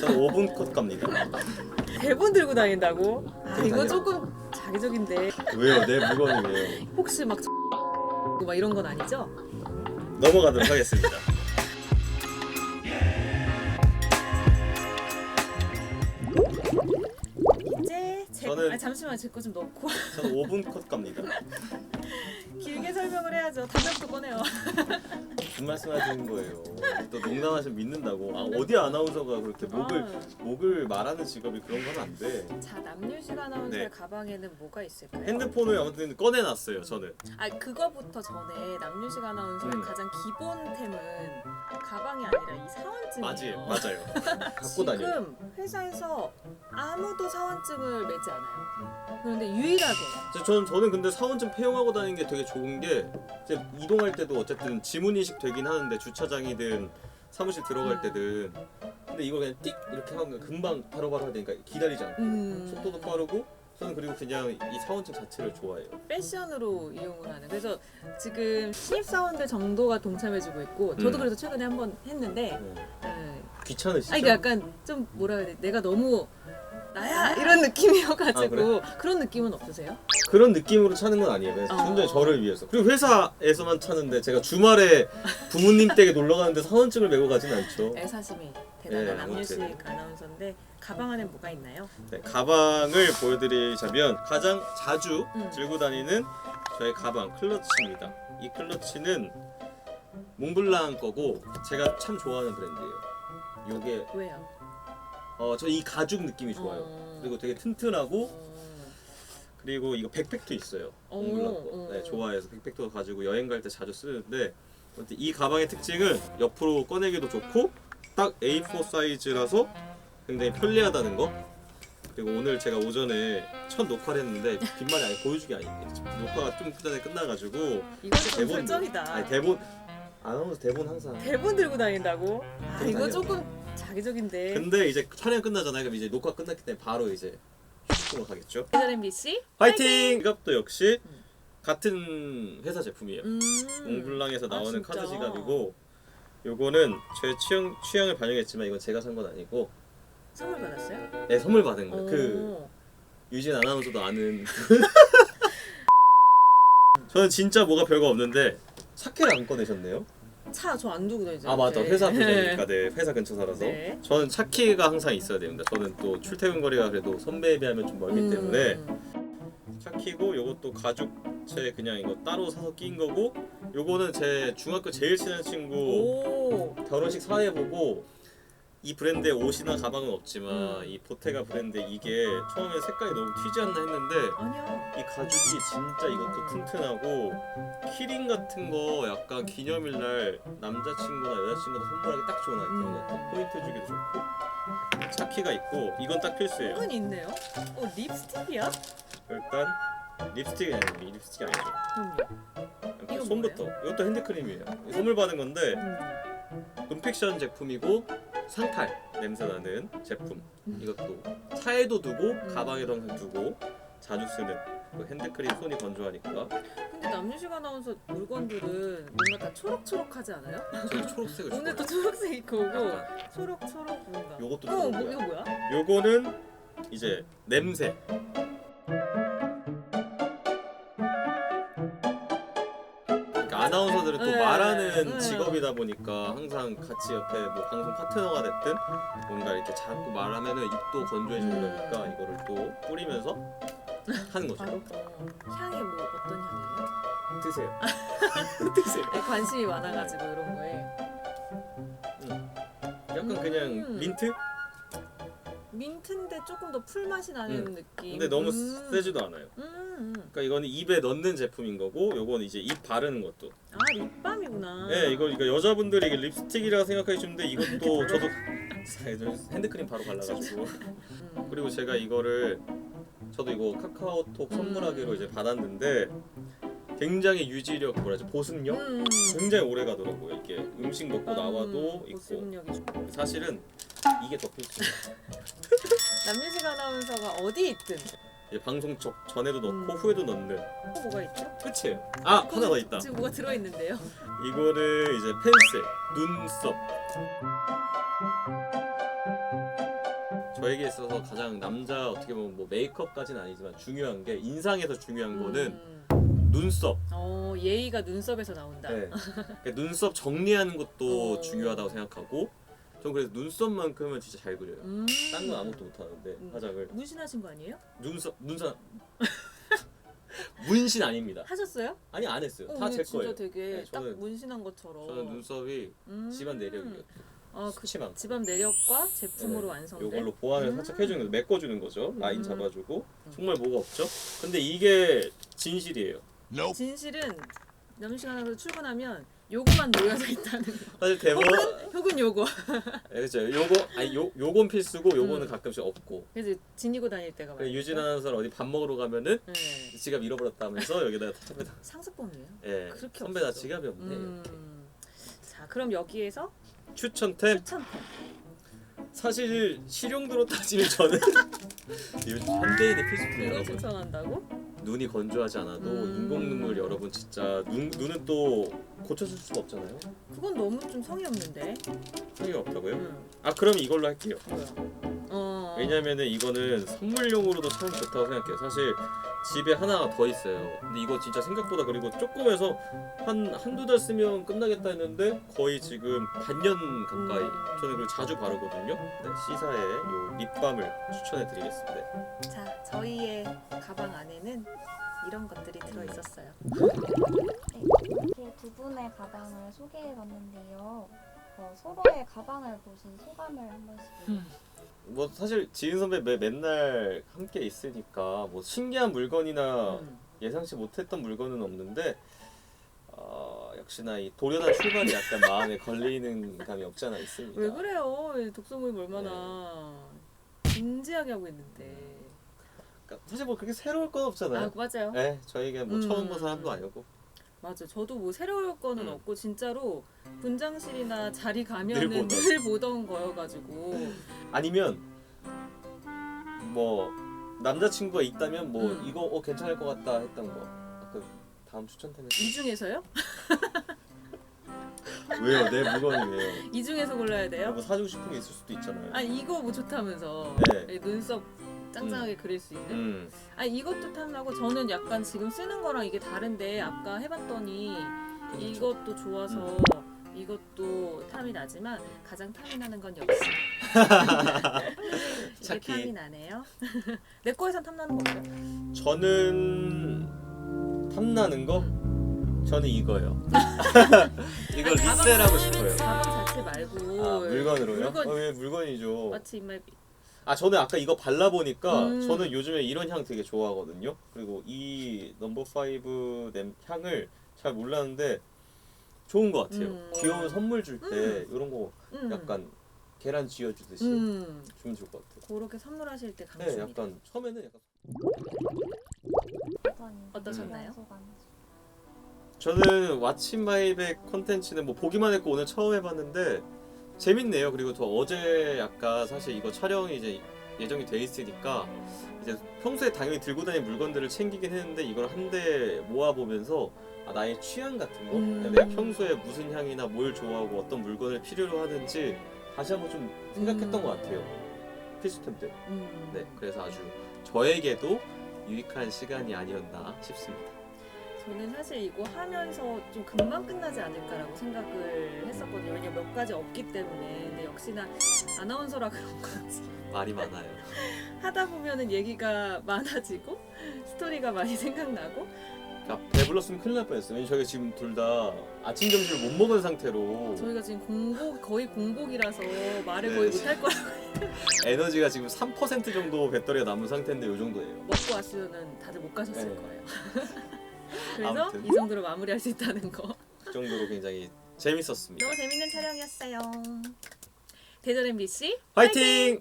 저는 5분 컷 갑니다. 대본 들고 다닌다고? 아 이거. 조금 자기적인데 왜요? 내 물건이 왜요? 혹시 막 막 이런 건 아니죠? 넘어가도록 하겠습니다. 이제 제 저는- 아, 잠시만 제 거 좀 넣고 저는 5분 컷 갑니다. 길게 설명을 해야죠. 담배부터 꺼내요. 무슨 말씀하시는 거예요? 또 농담하시면 믿는다고. 아 어디 아나운서가 그렇게 목을 아. 목을 말하는 직업이 그런 건 안 돼. 자 남유식 아나운서의 네. 가방에는 뭐가 있을까요? 핸드폰을 아무튼 꺼내놨어요. 저는. 아 그거부터 전에 남유식 아나운서의 음. 가장 기본템은 가방이 아니라 이 사원증이에요. 맞아요, 맞아요. 갖고 다녀. 지금 회사에서 아무도 사원증을 매지 않아요. 그런데 유일하게 저는 저는 근데 사원증 폐용하고 다니는 게 되게 좋은 게 이제 이동할 때도 어쨌든 지문 인식 되긴 하는데 주차장이든 사무실 들어갈 음. 때든 근데 이걸 그냥 띡 이렇게 하면 금방 바로바로 해야 되니까 기다리지 않고 음, 속도도 빠르고 저는 그리고 그냥 이 사원증 자체를 좋아해요. 패션으로 이용을 하는. 그래서 지금 신입사원들 정도가 동참해주고 있고 저도 음. 그래서 최근에 한번 했는데 네. 네. 귀찮으시죠? 아니 그러니까 약간 좀 뭐라 해야 돼 내가 너무 나야 이런 느낌이어가지고 아? 그런 느낌은 없으세요? 그런 느낌으로 차는 건 아니에요. 그냥 어.純粹저를 위해서. 그리고 회사에서만 차는데 제가 주말에 부모님 댁에 놀러 가는데 사원증을 메고 가진 않죠. 애사심이 대단한 네, 남유식 아무튼. 아나운서인데 가방 안에 뭐가 있나요? 네, 가방을 보여드리자면 가장 자주 음. 들고 다니는 저의 가방 클러치입니다. 이 클러치는 몽블랑 거고 제가 참 좋아하는 브랜드예요. 요게 왜요? 어, 저 이 가죽 느낌이 좋아요. 어. 그리고 되게 튼튼하고 어. 그리고 이거 백팩도 있어요. 어, 몽블랑 거. 어. 네, 좋아해서 백팩도 가지고 여행 갈 때 자주 쓰는데 아무튼 이 가방의 특징은 옆으로 꺼내기도 좋고 딱 A4 사이즈라서 굉장히 편리하다는 거. 그리고 오늘 제가 오전에 첫 녹화를 했는데 빈말이 아예 보여주기 아닌데 녹화가 좀 전에 끝나가지고 이건 좀 대본 설정이다. 아니 대본 아나운서 대본 항상 대본 들고 다닌다고? 아 이거. 조금 자기적인데. 근데 이제 촬영 끝나잖아요 그럼 이제 녹화 끝났기 때문에 바로 이제 슈팅으로 가겠죠 대전 MBC 화이팅! 이것도 역시 음. 같은 회사 제품이에요 음. 몽블랑에서 아, 나오는 진짜? 카드 지갑이고 요거는 제 취향, 취향을 반영했지만 이건 제가 산 건 아니고 선물 받았어요? 네, 선물 받은 거예요 오. 그 유진 아나운서도 아는 저는 진짜 뭐가 별거 없는데 차키를 안 꺼내셨네요 차 저 안 두고 다니죠. 아 맞다 회사 앞이니까 네 회사 근처 살아서 네. 저는 차키가 항상 있어야 됩니다 저는 또 출퇴근 거리가 그래도 선배에 비하면 좀 멀기 음. 때문에 차키고 요것도 가죽체 그냥 이거 따로 사서 낀 거고 요거는 제 중학교 제일 친한 친구 오. 결혼식 사회 보고 이 브랜드의 옷이나 가방은 없지만 음. 이 보테가 브랜드 이게 처음에 색깔이 너무 튀지 않나 했는데 아니야. 이 가죽이 진짜 이것도 튼튼하고 키링 같은 거 약간 기념일날 남자친구나 여자친구한테 선물하기 딱 좋은 아이템 음. 같아 포인트 주기도 좋고 차키가 있고 이건 딱 필수예요 은근 있네요. 어 립스틱이야? 일단 립스틱이 아니고 립스틱이 아니죠 그럼요. 이거 손부터 이것도 핸드크림이에요 선물 받은 건데 음. 논픽션 제품이고 상탈 냄새 나는 제품 이것도 차에도 두고 음. 가방에도 항상 두고 자주 쓰는 그 핸드크림 손이 건조하니까 근데 남유식 아나운서 물건들은 뭔가 다 초록초록하지 않아요? 저는 초록색을 오늘 또 좋아해요 초록색 입고 오고 약간 초록초록 뭔가. 요것도 어, 뭐. 이거 뭐야? 요거는 이제 냄새 아나운서들은 또 네. 말하는 네. 직업이다 보니까 항상 같이 옆에 뭐 방송 파트너가 됐든 뭔가 이렇게 자꾸 말하면은 입도 건조해지고 음. 그러니까 이거를 또 뿌리면서 하는 거죠. 바로 어, 향이 뭐 어떤 향이에요? 드세요. 드세요. 아니, 관심이 많아가지고 이런 거에 약간 음. 그냥 민트? 민트인데 조금 더 풀 맛이 나는 음. 느낌. 근데 너무 음. 세지도 않아요. 음, 음. 그러니까 이거는 입에 넣는 제품인 거고, 요거는 이제 입 바르는 것도. 아 립밤이구나. 네, 이거 이거 여자분들이 이게 립스틱이라 생각하시는데 이것도 저도 핸드크림 바로 발라가지고. 음. 그리고 제가 이거를 저도 이거 카카오톡 선물하기로 음. 이제 받았는데 굉장히 유지력 뭐라지 보습력 음. 굉장히 오래 가더라고요. 이게 음식 먹고 나와도 음, 있고. 보습력이 좋고. 사실은 이게 더 필수예요. 남유식 아나운서가 어디 있든 이제 방송 적 전에도 넣고 음. 후에도 넣는 또 뭐가 있죠? 끝이에요. 아 하나 더 있다. 지금 뭐가 들어있는데요? 이거는 이제 펜슬, 눈썹. 저에게 있어서 가장 남자 어떻게 보면 뭐 메이크업까지는 아니지만 중요한 게 인상에서 중요한 거는 음. 눈썹. 어 예의가 눈썹에서 나온다. 네. 그러니까 눈썹 정리하는 것도 어. 중요하다고 생각하고 전 그래서 눈썹만큼은 진짜 잘 그려요. 음. 딴 건 아무것도 못 하는데 음. 화장을 문신하신 거 아니에요? 눈썹 눈썹 문신 아닙니다. 하셨어요? 아니 안 했어요. 어, 다제 근데 진짜 거예요. 되게 네, 딱 저는- 문신한 것처럼. 저는 눈썹이 음. 집안 내력이에요. 어, 그 수치만. 집안 내력과 제품으로 네, 완성된. 요걸로 보완을 살짝 음. 해주는 거죠. 메꿔주는 거죠. 라인 음. 잡아주고 정말 뭐가 없죠. 근데 이게 진실이에요. 진실은 남시간에서 출근하면 요거만 놓여져 있다는 거. 사실 대본 혹은 요거. 네, 그렇죠. 요거 아니 요 요건 필수고 요거는 음. 가끔씩 없고. 그래서 지니고 다닐 때가 그 많아요. 유진 아나운서는 어디 밥 먹으러 가면은 네. 지갑 잃어버렸다면서 여기다가 선배 다. 상습범이에요. 예. 그렇게 선배 나 없었어. 지갑이 없네. 음. 자, 그럼 여기에서 추천템 추천템. 사실 실용도로 따지면 저는 요즘 현대인의 필수품 이걸 여러분 추천한다고? 눈이 건조하지 않아도 음. 인공 눈물 여러분 진짜 눈 눈은 또 고쳐줄 수가 없잖아요. 그건 너무 좀 성의 없는데. 성의 없다고요? 음. 아 그럼 이걸로 할게요. 뭐야? 어. 왜냐면은 이거는 선물용으로도 참 좋다고 생각해요. 사실 집에 하나 더 있어요. 근데 이거 진짜 생각보다 그리고 조금 해서 한 한두 달 쓰면 끝나겠다 했는데 거의 지금 반년 가까이 음. 저는 그리고 자주 바르거든요. 네, 시사의 요 립밤을 추천해 드리겠습니다. 자, 저희의 가방 안에는 이런 것들이 들어 있었어요. 네, 이렇게 두 분의 가방을 소개해봤는데요. 어, 서로의 가방을 보신 소감을 한 번씩. 음. 뭐 사실 지은 선배 매, 맨날 함께 있으니까 뭐 신기한 물건이나 음. 예상치 못했던 물건은 없는데 어, 역시나 이 도련한 출발이 약간 마음에 걸리는 감이 없지 않아 있습니다. 왜 그래요? 이 독서 모임 얼마나 진지하게 하고 있는데. 그러니까 사실 뭐 그렇게 새로울 건 없잖아요. 아, 맞아요. 네, 저희가 뭐 음. 처음 본 사람도 아니고 맞아. 저도 뭐 새로울 거는 음. 없고 진짜로 분장실이나 자리 늘 가면은 보던. 늘 보던 거여가지고. 아니면 뭐 남자친구가 있다면 뭐 음. 이거 어 괜찮을 것 같다 했던 거. 그 다음 추천템은 이 중에서요? 왜요? 내 물건이 왜요? 이 중에서 골라야 돼요? 뭐 사주고 싶은 게 있을 수도 있잖아요. 아 이거 뭐 좋다면서 네. 이 눈썹 짱짱하게 그릴 수 있는 음. 아 이것도 탐나고 저는 약간 지금 쓰는 거랑 이게 다른데 아까 해봤더니 그렇죠. 이것도 좋아서 이것도 탐이 나지만 가장 탐이 나는 건 역시 이게. 탐이 나네요 내 거에선 탐나는 거 없어요? 저는 탐나는 거 저는 이거요. 이걸 아니, 가방 리셀하고 싶어요. 가방 자체 말고 아, 물건으로요? 물건 어, 왜 물건이죠? 마치 입맛 아 저는 아까 이거 발라보니까 음. 저는 요즘에 이런 향 되게 좋아하거든요. 그리고 이 넘버 파이브 냄 향을 잘 몰랐는데 좋은 것 같아요. 음. 귀여운 선물 줄 때 음. 이런 거 음. 약간 계란 쥐어주듯이 음. 주면 좋을 것 같아요. 그렇게 선물하실 때 네, 강추입니다 약간 처음에는 약간 어떤 어떠셨나요? 소감? 저는 왓츠 마이백 콘텐츠는 뭐 보기만 했고 오늘 처음 해봤는데 재밌네요. 그리고 저 어제 아까 사실 이거 촬영이 이제 예정이 돼 있으니까 이제 평소에 당연히 들고 다니는 물건들을 챙기긴 했는데 이걸 한대 모아 보면서 아, 나의 취향 같은 거, 음. 내가 평소에 무슨 향이나 뭘 좋아하고 어떤 물건을 필요로 하는지 다시 한번 좀 생각했던 음. 것 같아요. 필수템 들. 음. 네, 그래서 아주 저에게도 유익한 시간이 아니었나 싶습니다. 저는 사실 이거 하면서 좀 금방 끝나지 않을까라고 생각을 했었거든요. 왜냐면 몇 가지 없기 때문에. 근데 역시나 아나운서라 그런 건지 말이 많아요. 하다 보면은 얘기가 많아지고 스토리가 많이 생각나고 야, 배불렀으면 큰일 날 뻔했어요. 왜냐면 저희가 지금 둘 다 아침 점심을 못 먹은 상태로 저희가 지금 공복 거의 공복이라서 말을 네. 거의 못 할 거라 에너지가 지금 3% 정도 배터리가 남은 상태인데 이 정도예요. 먹고 왔으면은 다들 못 가셨을 네. 거예요. 그래서 아무튼. 이 정도로 마무리할 수 있다는 거. 그 정도로 굉장히 재밌었습니다. 너무 재밌는 촬영이었어요. 대전 MBC 화이팅!